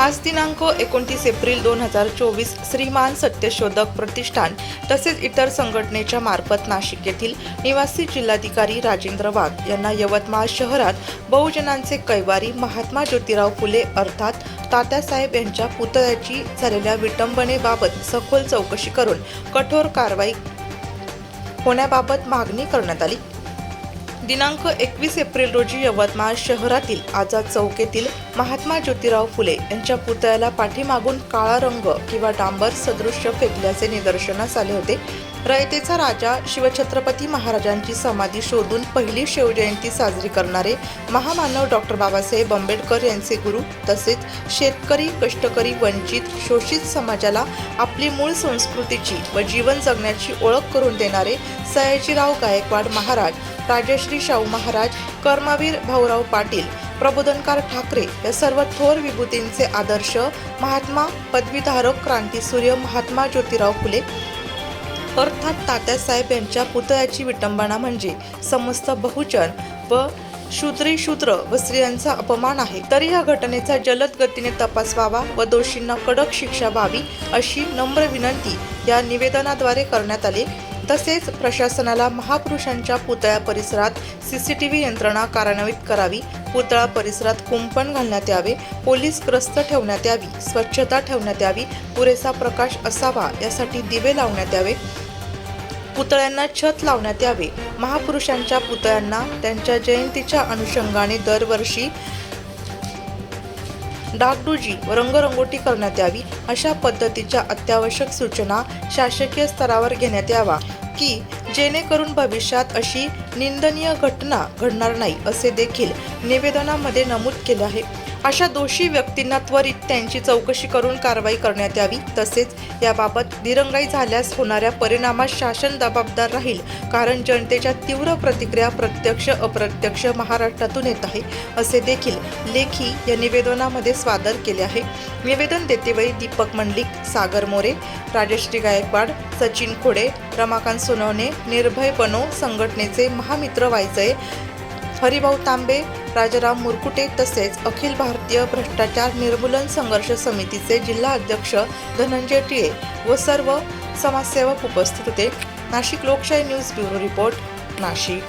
आज दिनांक एकोणतीस एप्रिल दोन हजार चोवीस श्रीमान सत्यशोधक प्रतिष्ठान तसेच इतर संघटनेच्या मार्फत नाशिक येथील निवासी जिल्हाधिकारी राजेंद्र वाघ यांना यवतमाळ शहरात बहुजनांचे कैवारी महात्मा ज्योतिराव फुले अर्थात तात्यासाहेब यांच्या पुतळ्याची झालेल्या विटंबनेबाबत सखोल चौकशी करून कठोर कारवाई होण्याबाबत मागणी करण्यात आली. दिनांक एकवीस एप्रिल रोजी यवतमाळ शहरातील आझाद चौक येथील महात्मा ज्योतिराव फुले यांच्या पुतळ्याला पाठीमागून काळा रंग किंवा डांबर सदृश्य फेकल्याचे निदर्शनास आले होते. रयतेचा राजा शिवछत्रपती महाराजांची समाधी शोधून पहिली शिवजयंती साजरी करणारे महामानव डॉक्टर बाबासाहेब आंबेडकर यांचे गुरु तसेच शेतकरी कष्टकरी वंचित शोषित समाजाला आपली मूळ संस्कृतीची व जीवन जगण्याची ओळख करून देणारे सयाजीराव गायकवाड महाराज राजश्री शाहू महाराज कर्मवीर भाऊराव पाटील प्रबोधनकार ठाकरे या सर्व थोर विभूतींचे आदर्श महात्मा पदवीधारक क्रांतीसूर्य महात्मा ज्योतिराव फुले अर्थात तात्यासाहेब यांच्या पुतळ्याची विटंबना म्हणजे समस्त बहुजन व शूद्री शूद्र व स्त्रियांचा अपमान आहे. तरी या घटनेचा जलद गतीने तपास व्हावा व दोषींना कडक शिक्षा व्हावी अशी नम्र विनंती या निवेदनाद्वारे करण्यात आली. तसेच प्रशासनाला महापुरुषांच्या पुतळ्या परिसरात सीसीटीव्ही यंत्रणा कार्यान्वित करावी पुतळा परिसरात कुंपण घालण्यात यावे पोलीस ग्रस्त ठेवण्यात यावी स्वच्छता ठेवण्यात यावी पुरेसा प्रकाश असावा यासाठी दिवे लावण्यात यावे पुतळ्यांना छत लावण्यात यावे. महापुरुषांच्या पुतळ्यांना त्यांच्या जयंतीच्या अनुषंगाने दरवर्षी डागडुजी व रंगरंगोटी करण्यात यावी अशा पद्धतीच्या अत्यावश्यक सूचना शासकीय स्तरावर घेण्यात यावा. की जेणेकरून भविष्यात अशी निंदनीय घटना घडणार नाही असे देखील निवेदनामध्ये नमूद केले आहे. अशा दोषी व्यक्तींना त्वरित त्यांची चौकशी करून कारवाई करण्यात यावी. तसेच याबाबत दिरंगाई झाल्यास होणाऱ्या परिणामात शासन जबाबदार राहील कारण जनतेच्या तीव्र प्रतिक्रिया प्रत्यक्ष अप्रत्यक्ष महाराष्ट्रातून येत आहे असे देखील लेखी या निवेदनामध्ये स्वादर केले आहे. निवेदन देतेवेळी दीपक मंडलिक सागर मोरे राजश्री गायकवाड सचिन खोडे रमाकांत सोनवणे निर्भय बनो संघटनेचे महामित्र वायचय हरिभाऊ तांबे राजाराम मुरकुटे तसेच अखिल भारतीय भ्रष्टाचार निर्मूलन संघर्ष समितीचे जिल्हा अध्यक्ष धनंजय टिळे व सर्व समाजसेवक उपस्थित होते. नाशिक लोकशाही न्यूज ब्युरो रिपोर्ट नाशिक.